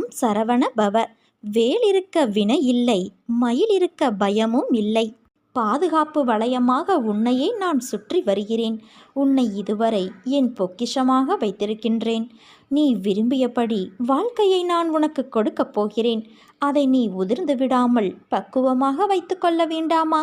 ஓம் சரவண பவ. வேல் இருக்க வினை இல்லை மயில் இருக்க பயமும் இல்லை. பாதுகாப்பு வளையமாக உன்னையே நான் சுற்றி வருகிறேன். உன்னை இதுவரை என் பொக்கிஷமாக வைத்திருக்கின்றேன். நீ விரும்பியபடி வாழ்க்கையை நான் உனக்கு கொடுக்கப் போகிறேன். அதை நீ உதிர்ந்து விடாமல் பக்குவமாக வைத்துக்கொள்ள வேண்டாமா?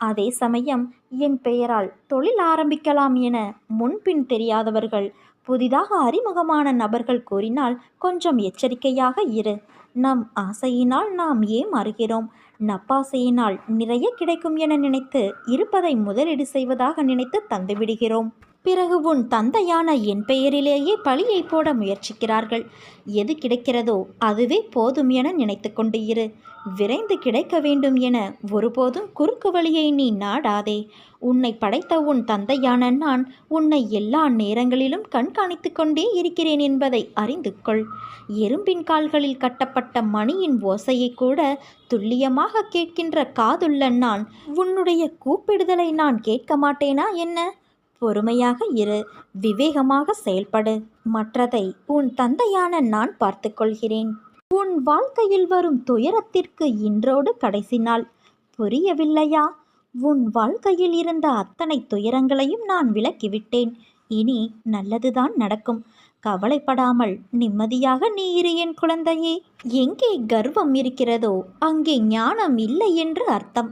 அதே சமயம் என் பெயரால் தொழில் ஆரம்பிக்கலாம் என முன்பின் தெரியாதவர்கள் புதிதாக அறிமுகமான நபர்கள் கூறினால் கொஞ்சம் எச்சரிக்கையாக இரு. நம் ஆசையினால் நாம் ஏமாறுகிறோம் நப்பாசையினால் நிறைய கிடைக்கும் என நினைத்து இருப்பதை முதலீடு செய்வதாக நினைத்து தந்துவிடுகிறோம். பிறகு உன் தந்தையான என் பெயரிலேயே பழியை போட முயற்சிக்கிறார்கள். எது கிடைக்கிறதோ அதுவே போதும் என நினைத்து கொண்டு இரு. விரைந்து கிடைக்க வேண்டும் என ஒருபோதும் குறுக்கு வழியை நீ நாடாதே. உன்னை படைத்த உன் தந்தையான நான் உன்னை எல்லா நேரங்களிலும் கண்காணித்து கொண்டே இருக்கிறேன் என்பதை அறிந்து கொள். எறும்பின் கால்களில் கட்டப்பட்ட மணியின் ஓசையை கூட துல்லியமாக கேட்கின்ற காதுள்ள நான் உன்னுடைய கூப்பிடுதலை நான் கேட்க மாட்டேனா என்ன? பொறுமையாக இரு விவேகமாக செயல்படு. மற்றதை உன் தந்தையான நான் பார்த்து கொள்கிறேன் உன் வாழ்க்கையில் வரும் துயரத்திற்கு இன்றோடு கடைசி நாள். புரியவில்லையா? உன் வாழ்க்கையில் இருந்த அத்தனை துயரங்களையும் நான் விலக்கிவிட்டேன். இனி நல்லதுதான் நடக்கும். கவலைப்படாமல் நிம்மதியாக நீ இரு என் குழந்தையே. எங்கே கர்வம் இருக்கிறதோ அங்கே ஞானம் இல்லை என்று அர்த்தம்.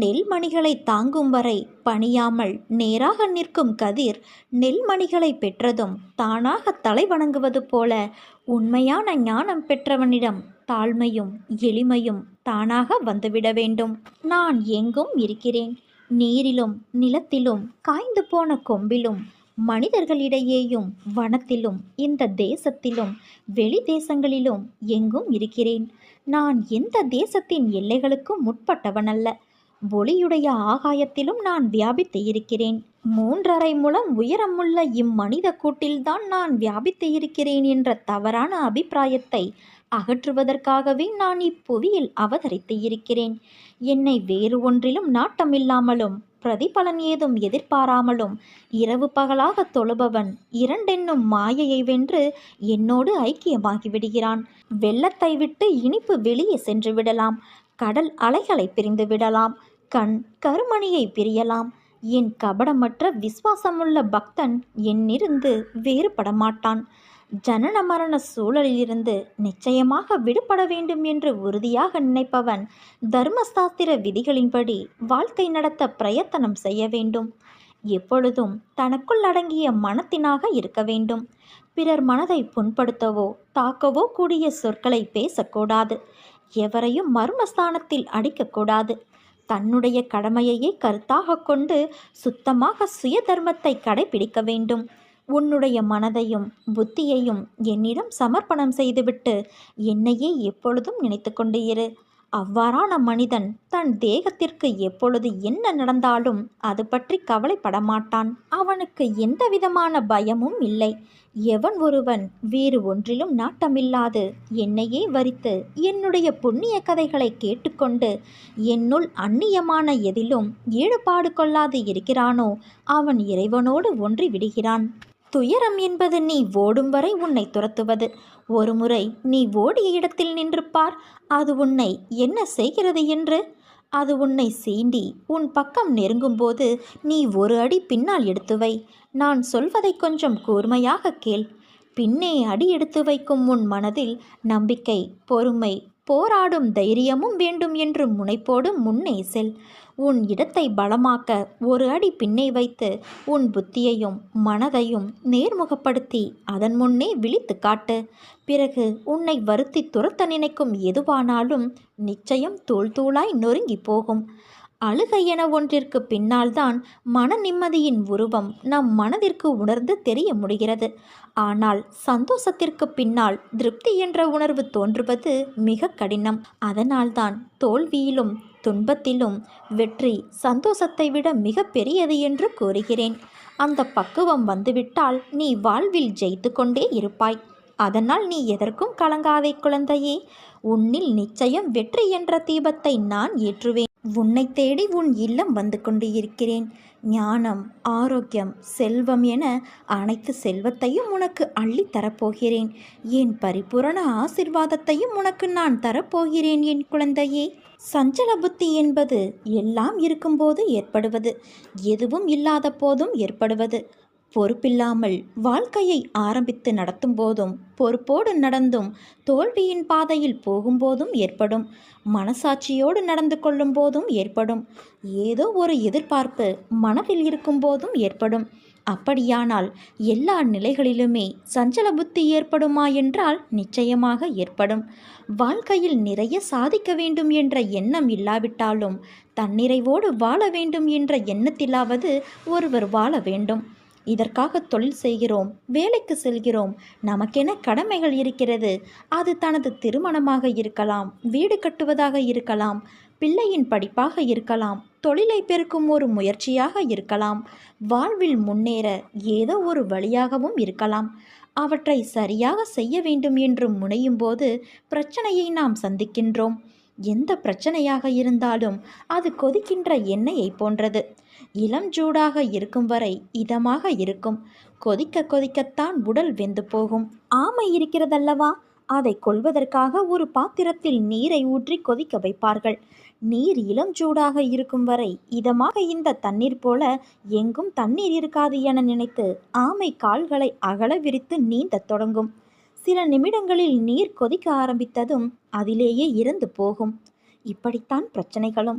நெல்மணிகளை தாங்கும் வரை பணியாமல் நேராக நிற்கும் கதிர் நெல்மணிகளை பெற்றதும் தானாக தலை வணங்குவது போல உண்மையான ஞானம் பெற்றவனிடம் தாழ்மையும் எளிமையும் தானாக வந்துவிட வேண்டும். நான் எங்கும் இருக்கிறேன். நீரிலும் நிலத்திலும் காய்ந்து போன கொம்பிலும் மனிதர்களிடையேயும் வனத்திலும் இந்த தேசத்திலும் வெளி தேசங்களிலும் எங்கும் இருக்கிறேன். நான் எந்த தேசத்தின் எல்லைகளுக்கும் முற்பட்டவனல்ல. ஒளியுடைய ஆகாயத்திலும் நான் வியாபித்து இருக்கிறேன். மூன்றரை முழம் உயரமுள்ள இம்மனித கூட்டில்தான் நான் வியாபித்து இருக்கிறேன் என்ற தவறான அபிப்பிராயத்தை அகற்றுவதற்காகவே நான் இப்புவியில் அவதரித்து இருக்கிறேன். என்னை வேறு ஒன்றிலும் நாட்டமில்லாமலும் பிரதிபலன் ஏதும் எதிர்பாராமலும் இரவு பகலாக தொழுபவன் இரண்டென்னும் மாயையை வென்று என்னோடு ஐக்கியமாகி விடுகிறான் வெள்ளத்தை விட்டு இனிப்பு வெளியே சென்று விடலாம். கடல் அலைகளை பிரிந்து விடலாம். கண் கருமணியை பிரியலாம். என் கபடமற்ற விசுவாசமுள்ள பக்தன் என்னிருந்து வேறுபட மாட்டான் ஜனன மரண சூழலிலிருந்து நிச்சயமாக விடுபட வேண்டும் என்று உறுதியாக நினைப்பவன் தர்மசாஸ்திர விதிகளின்படி வாழ்க்கை நடத்த பிரயத்தனம் செய்ய வேண்டும். எப்பொழுதும் தனக்குள் அடங்கிய மனத்தினாக இருக்க வேண்டும். பிறர் மனதை புண்படுத்தவோ தாக்கவோ கூடிய சொற்களை பேசக்கூடாது. எவரையும் மர்மஸ்தானத்தில் அடிக்கக்கூடாது. தன்னுடைய கடமையையே கருத்தாக கொண்டு சுத்தமாக சுய தர்மத்தை கடைபிடிக்க வேண்டும். உன்னுடைய மனதையும் புத்தியையும் என்னிடம் சமர்ப்பணம் செய்துவிட்டு என்னையே எப்பொழுதும் நினைத்து கொண்டு இரு. அவ்வாறான மனிதன் தன் தேகத்திற்கு எப்பொழுது என்ன நடந்தாலும் அது பற்றி கவலைப்பட மாட்டான் அவனுக்கு எந்த விதமான பயமும் இல்லை. எவன் ஒருவன் வேறு ஒன்றிலும் நாட்டமில்லாது என்னையே வரித்து என்னுடைய புண்ணிய கதைகளை கேட்டுக்கொண்டு என்னுள் அந்நியமான எதிலும் ஈடுபாடு கொள்ளாது இருக்கிறானோ அவன் இறைவனோடு ஒன்றி விடுகிறான். துயரம் என்பது நீ ஓடும் வரை உன்னை துரத்துவது. ஒருமுறை நீ ஓடிய இடத்தில் நின்று பார் அது உன்னை என்ன செய்கிறது என்று? அது உன்னை சீண்டி உன் பக்கம் நெருங்கும்போது நீ ஒரு அடி பின்னால் எடுத்து வை. நான் சொல்வதை கொஞ்சம் கூர்மையாக கேள். பின்னே அடி எடுத்து வைக்கும் உன் மனதில் நம்பிக்கை பொறுமை போராடும் தைரியமும் வேண்டும் என்று முனைப்போடு முன்னே செல். உன் இடத்தை பலமாக்க ஒரு அடி பின்னே வைத்து உன் புத்தியையும் மனதையும் நேர்முகப்படுத்தி அதன் முன்னே விழித்து காட்டு. பிறகு உன்னை வருத்தி துரத்த நினைக்கும் எதுவானாலும் நிச்சயம் தூள் தூளாய் நொறுங்கி போகும். அழுகை என ஒன்றிற்கு பின்னால்தான் மன நிம்மதியின் உருவம் நம் மனதிற்கு உணர்ந்து தெரிய முடிகிறது. ஆனால் சந்தோஷத்திற்கு பின்னால் திருப்தி என்ற உணர்வு தோன்றுவது மிக கடினம். அதனால்தான் தோல்வியிலும் துன்பத்திலும் வெற்றி சந்தோஷத்தை விட மிக பெரியது என்று கூறுகிறேன். அந்த பக்குவம் வந்துவிட்டால் நீ வாழ்வில் ஜெயித்து கொண்டே இருப்பாய். அதனால் நீ எதற்கும் கலங்காதே குழந்தையே. உன்னில் நிச்சயம் வெற்றி என்ற தீபத்தை நான் ஏற்றுவேன். உன்னை தேடி உன் இல்லம் வந்து கொண்டு இருக்கிறேன் ஞானம் ஆரோக்கியம் செல்வம் என அனைத்து செல்வத்தையும் உனக்கு அள்ளி தரப்போகிறேன். என் பரிபூரண ஆசிர்வாதத்தையும் உனக்கு நான் தரப்போகிறேன் என் குழந்தையே. சஞ்சல புத்தி என்பது எல்லாம் இருக்கும்போது ஏற்படுவது எதுவும் இல்லாத போதும் ஏற்படுவது. பொறுப்பில்லாமல் வாழ்க்கையை ஆரம்பித்து நடத்தும் போதும் பொறுப்போடு நடந்தும் தோல்வியின் பாதையில் போகும்போதும் ஏற்படும். மனசாட்சியோடு நடந்து கொள்ளும் போதும் ஏற்படும். ஏதோ ஒரு எதிர்பார்ப்பு மனதில் இருக்கும் போதும் ஏற்படும். அப்படியானால் எல்லா நிலைகளிலுமே சஞ்சல புத்தி ஏற்படுமா என்றால் நிச்சயமாக ஏற்படும். வாழ்க்கையில் நிறைய சாதிக்க வேண்டும் என்ற எண்ணம் இல்லாவிட்டாலும் தன்னிறைவோடு வாழ வேண்டும் என்ற எண்ணத்திலாவது ஒருவர் வாழ வேண்டும். இதற்காக தொழில் செய்கிறோம் வேலைக்கு செல்கிறோம். நமக்கென கடமைகள் இருக்கிறது. அது தனது திருமணமாக இருக்கலாம் வீடு கட்டுவதாக இருக்கலாம் பிள்ளையின் படிப்பாக இருக்கலாம் தொழிலை பெருக்கும் ஒரு முயற்சியாக இருக்கலாம் வாழ்வில் முன்னேற ஏதோ ஒரு வழியாகவும் இருக்கலாம். அவற்றை சரியாக செய்ய வேண்டும் என்று முனையும் போது பிரச்சனையை நாம் சந்திக்கின்றோம். எந்த பிரச்சனையாக இருந்தாலும் அது கொதிக்கின்ற எண்ணெயை போன்றது. இளம் சூடாக இருக்கும் வரை இதமாக இருக்கும். கொதிக்க கொதிக்கத்தான் உடல் வெந்து போகும். ஆமை இருக்கிறதல்லவா? அதை கொள்வதற்காக ஒரு பாத்திரத்தில் நீரை ஊற்றி கொதிக்க வைப்பார்கள். நீர் இளம் சூடாக இருக்கும் வரை இதமாக இந்த தண்ணீர் போல எங்கும் தண்ணீர் இருக்காது என நினைத்து ஆமை கால்களை அகல விரித்து நீந்தத் தொடங்கும். சில நிமிடங்களில் நீர் கொதிக்க ஆரம்பித்ததும் அதிலேயே இறந்து போகும். இப்படித்தான் பிரச்சனைகளும்.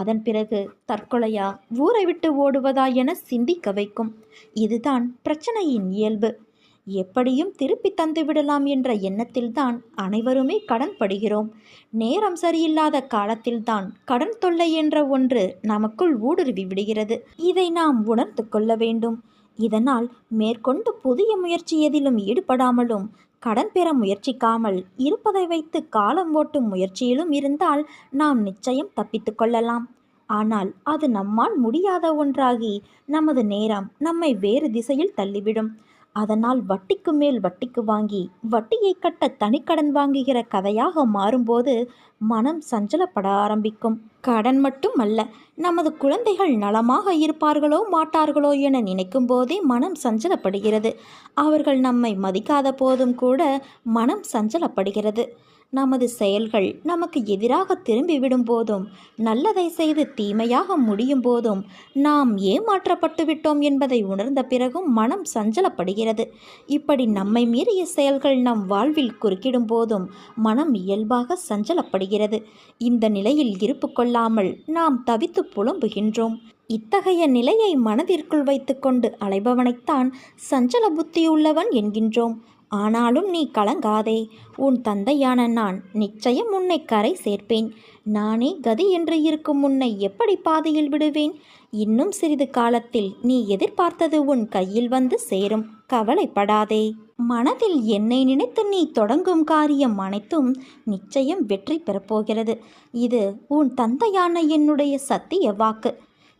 அதன் பிறகு தற்கொலையா ஊரை விட்டு ஓடுவதா என சிந்திக்க வைக்கும். இதுதான் பிரச்சனையின் இயல்பு. எப்படியும் திருப்பி தந்து விடலாம் என்ற எண்ணத்தில்தான் அனைவருமே கடன் படுகிறோம். நேரம் சரியில்லாத காலத்தில்தான் கடன் தொல்லை என்ற ஒன்று நமக்குள் ஊடுருவி விடுகிறது. இதை நாம் உணர்ந்து கொள்ள வேண்டும். இதனால் மேற்கொண்டு புதிய முயற்சி எதிலும் ஈடுபடாமலும் கடன் பெற முயற்சிக்காமல் இருப்பதை வைத்து காலம் ஓட்டும் முயற்சியிலும் இருந்தால் நாம் நிச்சயம் தப்பித்து கொள்ளலாம். ஆனால் அது நம்மால் முடியாத ஒன்றாகி நமது நேரம் நம்மை வேறு திசையில் தள்ளிவிடும். அதனால் வட்டிக்கு மேல் வட்டிக்கு வாங்கி வட்டியை கட்ட தனிக்கடன் வாங்குகிற கதையாக மாறும்போது மனம் சஞ்சலப்பட ஆரம்பிக்கும். கடன் மட்டும் அல்ல நமது குழந்தைகள் நலமாக இருப்பார்களோ மாட்டார்களோ என நினைக்கும் போதே மனம் சஞ்சலப்படுகிறது. அவர்கள் நம்மை மதிக்காத போதும் கூட மனம் சஞ்சலப்படுகிறது. நமது செயல்கள் நமக்கு எதிராக திரும்பிவிடும் போதும் நல்லதை செய்து தீமையாக முடியும் போதும் நாம் ஏமாற்றப்பட்டு விட்டோம் என்பதை உணர்ந்த பிறகும் மனம் சஞ்சலப்படுகிறது. இப்படி நம்மை மீறிய செயல்கள் நம் வாழ்வில் குறுக்கிடும் போதும் மனம் இயல்பாக சஞ்சலப்படுகிறது. இந்த நிலையில் இருப்பு கொள்ளாமல் நாம் தவித்து புலம்புகின்றோம். இத்தகைய நிலையை மனதிற்குள் வைத்துக்கொண்டு அலைபவனைத்தான் சஞ்சல புத்தியுள்ளவன் என்கின்றோம். ஆனாலும் நீ கலங்காதே. உன் தந்தையான நான் நிச்சயம் உன்னை கரை சேர்ப்பேன். நானே கதி என்று இருக்கும் உன்னை எப்படி பாதையில் விடுவேன்? இன்னும் சிறிது காலத்தில் நீ எதிர்பார்த்தது உன் கையில் வந்து சேரும். கவலைப்படாதே. மனதில் என்னை நினைத்து நீ தொடங்கும் காரியம் அனைத்தும் நிச்சயம் வெற்றி பெறப்போகிறது இது உன் தந்தையான என்னுடைய சத்திய வாக்கு.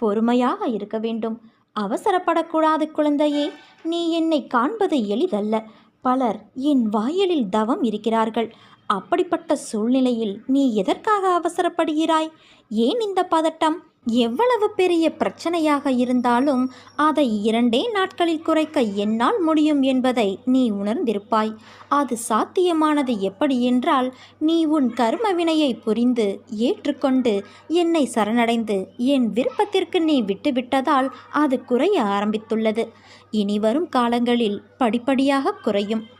பொறுமையாக இருக்க வேண்டும். அவசரப்படக்கூடாது குழந்தையே. நீ என்னை காண்பது எளிதல்ல. பலர் என் வாயிலில் தவம் இருக்கிறார்கள். அப்படிப்பட்ட சூழ்நிலையில் நீ எதற்காக அவசரப்படுகிறாய்? ஏன் இந்த பதட்டம்? எவ்வளவு பெரிய பிரச்சனையாக இருந்தாலும் அதை இரண்டே நாட்களில் குறைக்க என்னால் முடியும் என்பதை நீ உணர்ந்திருப்பாய். அது சாத்தியமானது எப்படி என்றால் நீ உன் கர்ம வினையை புரிந்து ஏற்றுக்கொண்டு என்னை சரணடைந்து என் விருப்பத்திற்கு நீ விட்டுவிட்டதால் அது குறைய ஆரம்பித்துள்ளது. இனி வரும் காலங்களில் படிப்படியாக குறையும்.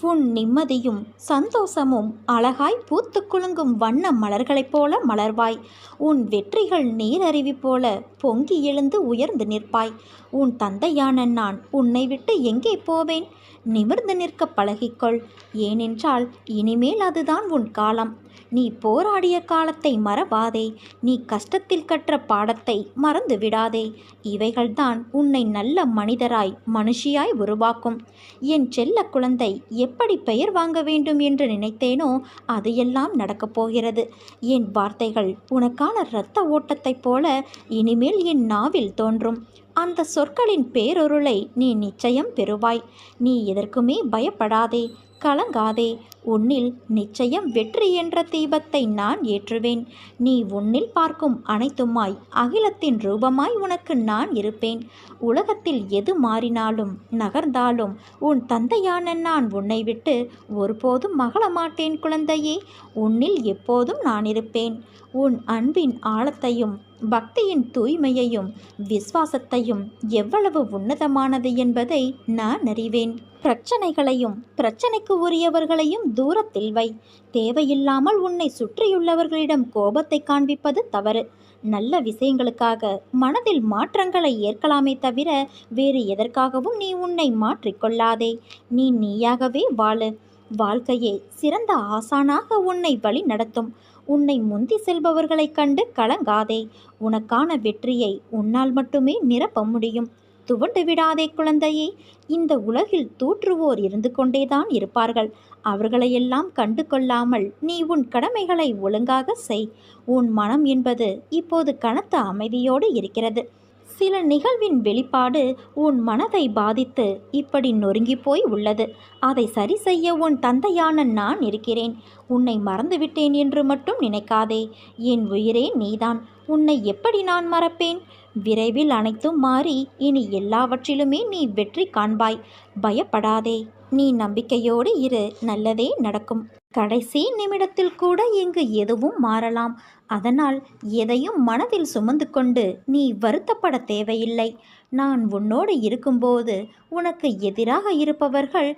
உன் நிம்மதியும் சந்தோஷமும் அழகாய் பூத்து குலுங்கும் வண்ண மலர்களைப் போல மலர்வாய். உன் வெற்றிகள் நீரருவி போல பொங்கி எழுந்து உயர்ந்து நிற்பாய். உன் தந்தையான நான் உன்னை விட்டு எங்கே போவேன்? நிமிர்ந்து நிற்க பழகிக்கொள். ஏனென்றால் இனிமேல் அதுதான் உன் காலம். நீ போராடிய காலத்தை மறவாதே. நீ கஷ்டத்தில் கற்ற பாடத்தை மறந்து விடாதே இவைகள்தான் உன்னை நல்ல மனிதராய் மனுஷியாய் உருவாக்கும். என் செல்ல குழந்தை எப்படி பெயர் வாங்க வேண்டும் என்று நினைத்தேனோ அதையெல்லாம் நடக்கப் போகிறது. என் வார்த்தைகள் உனக்கான இரத்த ஓட்டத்தைப் போல இனிமேல் என் நாவில் தோன்றும். அந்த சொற்களின் பேரொருளை நீ நிச்சயம் பெறுவாய். நீ எதற்குமே பயப்படாதே கலங்காதே. உன்னில் நிச்சயம் வெற்றி என்ற தீபத்தை நான் ஏற்றுவேன். நீ உன்னில் பார்க்கும் அனைத்துமாய் அகிலத்தின் ரூபமாய் உனக்கு நான் இருப்பேன். உலகத்தில் எது மாறினாலும் நகர்ந்தாலும் உன் தந்தையான நான் உன்னை விட்டு ஒருபோதும் மகள மாட்டேன் குழந்தையே. உன்னில் எப்போதும் நான் இருப்பேன். உன் அன்பின் ஆழத்தையும் பக்தியின் தூய்மையையும் விசுவாசத்தையும் எவ்வளவு உன்னதமானது என்பதை நான் அறிவேன். பிரச்சனைகளையும் பிரச்சனைக்கு உரியவர்களையும் தூரத்தில் வை. தேவையில்லாமல் உன்னை சுற்றியுள்ளவர்களிடம் கோபத்தை காண்பிப்பது தவறு. நல்ல விஷயங்களுக்காக மனதில் மாற்றங்களை ஏற்கலாமே தவிர வேறு எதற்காகவும் நீ உன்னை மாற்றிக்கொள்ளாதே. நீ நீயாகவே வாழு. வாழ்க்கையே சிறந்த ஆசானாக உன்னை வழி நடத்தும் உன்னை முந்தி செல்பவர்களைக் கண்டு கலங்காதே. உனக்கான வெற்றியை உன்னால் மட்டுமே நிரப்ப முடியும். துவண்டு விடாதே குழந்தையே. இந்த உலகில் தூற்றுவோர் இருந்து கொண்டேதான் இருப்பார்கள். அவர்களையெல்லாம் கண்டு கொள்ளாமல் நீ உன் கடமைகளை ஒழுங்காக செய். உன் மனம் என்பது இப்போது கனத்த அமைதியோடு இருக்கிறது. சில நிகழ்வின் வெளிப்பாடு உன் மனதை பாதித்து இப்படி நொறுங்கி போய் உள்ளது. அதை சரி செய்ய உன் தந்தையான நான் இருக்கிறேன். உன்னை மறந்துவிட்டேன் என்று மட்டும் நினைக்காதே. என் உயிரே நீதான். உன்னை எப்படி நான் மறப்பேன்? விரைவில் அனைத்தும் மாறி இனி எல்லாவற்றிலுமே நீ வெற்றி காண்பாய். பயப்படாதே. நீ நம்பிக்கையோடு இரு. நல்லதே நடக்கும். கடைசி நிமிடத்தில் கூட இங்கு எதுவும் மாறலாம். அதனால் எதையும் மனதில் சுமந்து கொண்டு நீ வருத்தப்பட தேவையில்லை. நான் உன்னோடு இருக்கும்போது உனக்கு எதிராக இருப்பவர்கள்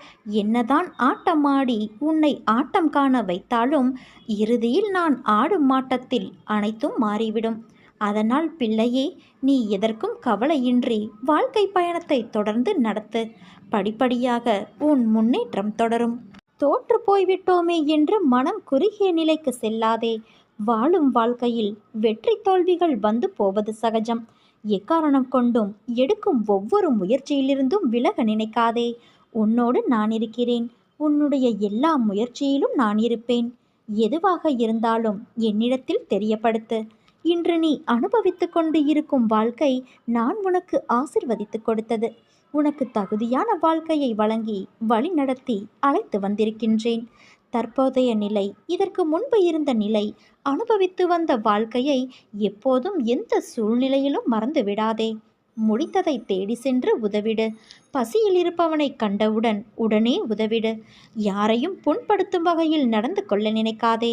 என்னதான் ஆட்டமாடி உன்னை ஆட்டம் காண வைத்தாலும் இறுதியில் நான் ஆடும் ஆட்டத்தில் அனைத்தும் மாறிவிடும். அதனால் பிள்ளையே நீ எதற்கும் கவலையின்றி வாழ்க்கை பயணத்தை தொடர்ந்து நடத்து. படிப்படியாக உன் முன்னேற்றம் தொடரும். தோற்று போய்விட்டோமே என்று மனம் குறுகிய நிலைக்கு செல்லாதே. வாழும் வாழ்க்கையில் வெற்றி தோல்விகள் வந்து போவது சகஜம். எக்காரணம் கொண்டும் எடுக்கும் ஒவ்வொரு முயற்சியிலிருந்தும் விலக நினைக்காதே. உன்னோடு நான் இருக்கிறேன். உன்னுடைய எல்லா முயற்சியிலும் நான் இருப்பேன். எதுவாக இருந்தாலும் என்னிடத்தில் தெரியப்படுத்து. இன்று நீ அனுபவித்துக் கொண்டு இருக்கும் வாழ்க்கை நான் உனக்கு ஆசிர்வதித்து கொடுத்தது. உனக்கு தகுதியான வாழ்க்கையை வழங்கி வழி நடத்தி அழைத்து வந்திருக்கின்றேன். தற்போதைய நிலை இதற்கு முன்பு இருந்த நிலை அனுபவித்து வந்த வாழ்க்கையை எப்போதும் எந்த சூழ்நிலையிலும் மறந்து விடாதே. முடிந்ததை தேடி சென்று உதவிடு. பசியில் இருப்பவனை கண்டவுடன் உடனே உதவிடு. யாரையும் புண்படுத்தும் வகையில் நடந்து கொள்ள நினைக்காதே.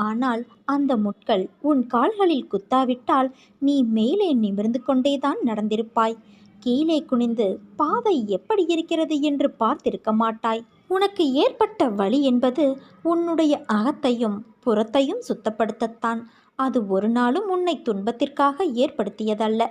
ஆனால் அந்த முட்கள் உன் கால்களில் குத்தாவிட்டால் நீ மேலே நிமிர்ந்து கொண்டேதான் நடந்திருப்பாய். கீழே குனிந்து பாதை எப்படி இருக்கிறது என்று பார்த்திருக்க மாட்டாய். உனக்கு ஏற்பட்ட வழி என்பது உன்னுடைய அகத்தையும் புறத்தையும் சுத்தப்படுத்தத்தான். அது ஒரு நாளும் உன்னை துன்பத்திற்காக ஏற்படுத்தியதல்ல.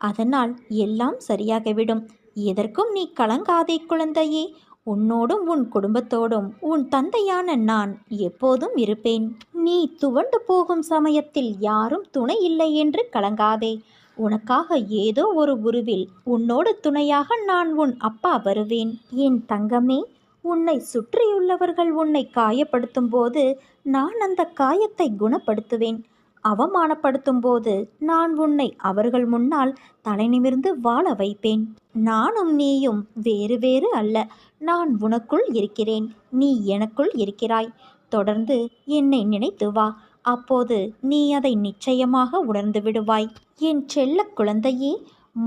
அதனால் எல்லாம் சரியாகிவிடும். எதற்கும் நீ கலங்காதே குழந்தையே. உன்னோடும் உன் குடும்பத்தோடும் உன் தந்தையான நான் எப்போதும் இருப்பேன். நீ துவண்டு போகும் சமயத்தில் யாரும் துணை இல்லை என்று கலங்காதே. உனக்காக ஏதோ ஒரு உருவில் உன்னோடு துணையாக நான் உன் அப்பா வருவேன். என் தங்கமே உன்னை சுற்றியுள்ளவர்கள் உன்னை காயப்படுத்தும் போது நான் அந்த காயத்தை குணப்படுத்துவேன். அவமானப்படுத்தும் போது நான் உன்னை அவர்கள் முன்னால் தலை நிமிர்ந்து வாழ வைப்பேன். நானும் நீயும் வேறு வேறு அல்ல. நான் உனக்குள் இருக்கிறேன். நீ எனக்குள் இருக்கிறாய். தொடர்ந்து என்னை நினைத்து வா. அப்போது நீ அதை நிச்சயமாக உணர்ந்து விடுவாய். என் செல்ல குழந்தையே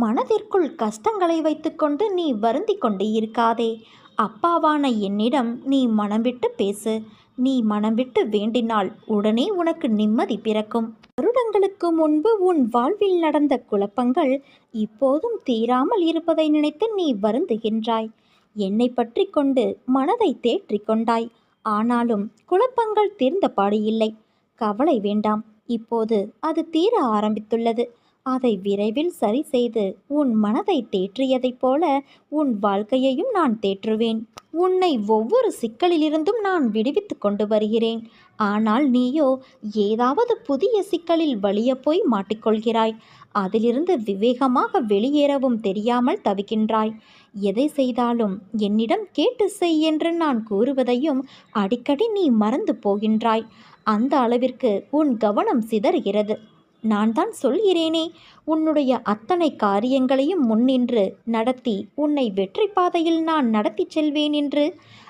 மனதிற்குள் கஷ்டங்களை வைத்துக்கொண்டு நீ வருந்தி கொண்டு இருக்காதே. அப்பாவான என்னிடம் நீ மனம் விட்டு பேசு. நீ மனம் விட்டு வேண்டினால் உடனே உனக்கு நிம்மதி பிறக்கும். வருடங்களுக்கு முன்பு உன் வாழ்வில் நடந்த குழப்பங்கள் இப்போதும் தீராமல் இருப்பதை நினைத்து நீ வருந்துகின்றாய். என்னை பற்றி கொண்டு மனதை தேற்றிக் கொண்டாய். ஆனாலும் குழப்பங்கள் தீர்ந்தபாடு இல்லை. கவலை வேண்டாம். இப்போது அது தீர ஆரம்பித்துள்ளது. அதை விரைவில் சரி செய்து உன் மனதை தேற்றியதைப் போல உன் வாழ்க்கையையும் நான் தேற்றுவேன். உன்னை ஒவ்வொரு சிக்கலிலிருந்தும் நான் விடுவித்து கொண்டு வருகிறேன். ஆனால் நீயோ ஏதாவது புதிய சிக்கலில் வலிய போய் மாட்டிக்கொள்கிறாய். அதிலிருந்து விவேகமாக வெளியேறவும் தெரியாமல் தவிக்கின்றாய். எதை செய்தாலும் என்னிடம் கேட்டு செய் என்று நான் கூறுவதையும் அடிக்கடி நீ மறந்து போகின்றாய். அந்த அளவிற்கு உன் கவனம் சிதறுகிறது. நான் தான் சொல்கிறேனே உன்னுடைய அத்தனை காரியங்களையும் முன்னின்று நடத்தி உன்னை வெற்றி பாதையில் நான் நடத்திச் செல்வேன் என்று.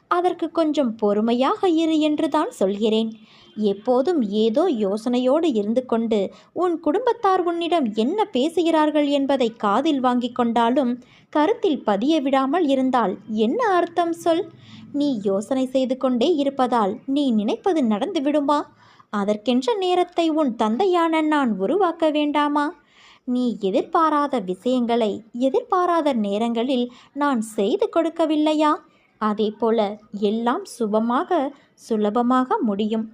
அதற்கு கொஞ்சம் பொறுமையாக இரு என்று தான் சொல்கிறேன். எப்போதும் ஏதோ யோசனையோடு இருந்து கொண்டு உன் குடும்பத்தார் உன்னிடம் என்ன பேசுகிறார்கள் என்பதை காதில் வாங்கிக் கொண்டாலும் கருத்தில் பதிய விடாமல் இருந்தால் என்ன அர்த்தம் சொல்? நீ யோசனை செய்து கொண்டே இருப்பதால் நீ நினைப்பது நடந்து விடுமா? அதற்கென்ற நேரத்தை உன் தந்தையான நான் உருவாக்க வேண்டாமா? நீ எதிர்பாராத விஷயங்களை எதிர்பாராத நேரங்களில் நான் செய்து கொடுக்கவில்லையா? அதே போல எல்லாம் சுபமாக சுலபமாக முடியும்.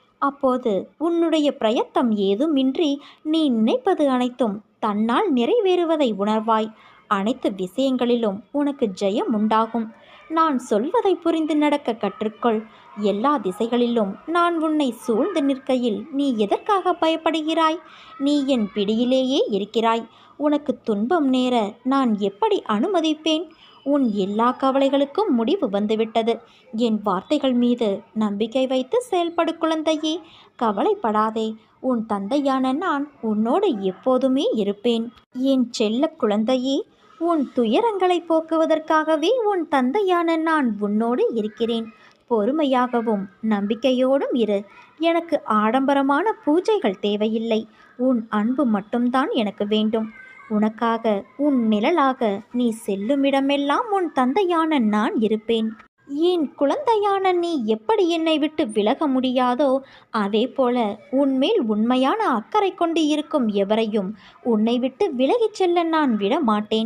அப்போது உன்னுடைய பிரயத்தம் ஏதுமின்றி நீ நினைப்பது அனைத்தும் தன்னால் நிறைவேறுவதை உணர்வாய். அனைத்து விஷயங்களிலும் உனக்கு ஜெயம் உண்டாகும். நான் சொல்வதை புரிந்து நடக்க கற்றுக்கொள். எல்லா திசைகளிலும் நான் உன்னை சூழ்ந்து நிற்கையில் நீ எதற்காக பயப்படுகிறாய்? நீ என் பிடியிலேயே இருக்கிறாய். உனக்கு துன்பம் நேர நான் எப்படி அனுமதிப்பேன்? உன் எல்லா கவலைகளுக்கும் முடிவு வந்துவிட்டது. என் வார்த்தைகள் மீது நம்பிக்கை வைத்து செயல்படு குழந்தையே. கவலைப்படாதே. உன் தந்தையான நான் உன்னோடு எப்போதுமே இருப்பேன். என் செல்ல குழந்தையே உன் துயரங்களை போக்குவதற்காகவே உன் தந்தையான நான் உன்னோடு இருக்கிறேன். பொறுமையாகவும் நம்பிக்கையோடும் இரு. எனக்கு ஆடம்பரமான பூஜைகள் தேவையில்லை. உன் அன்பு மட்டும்தான் எனக்கு வேண்டும். உனக்காக உன் நிழலாக நீ செல்லுமிடமெல்லாம் உன் தந்தையான நான் இருப்பேன். என் குழந்தையான நீ எப்படி என்னை விட்டு விலக முடியாதோ அதே போல உன்மேல் உண்மையான அக்கறை கொண்டு இருக்கும் எவரையும் உன்னை விட்டு விலகிச் செல்ல நான் விட மாட்டேன்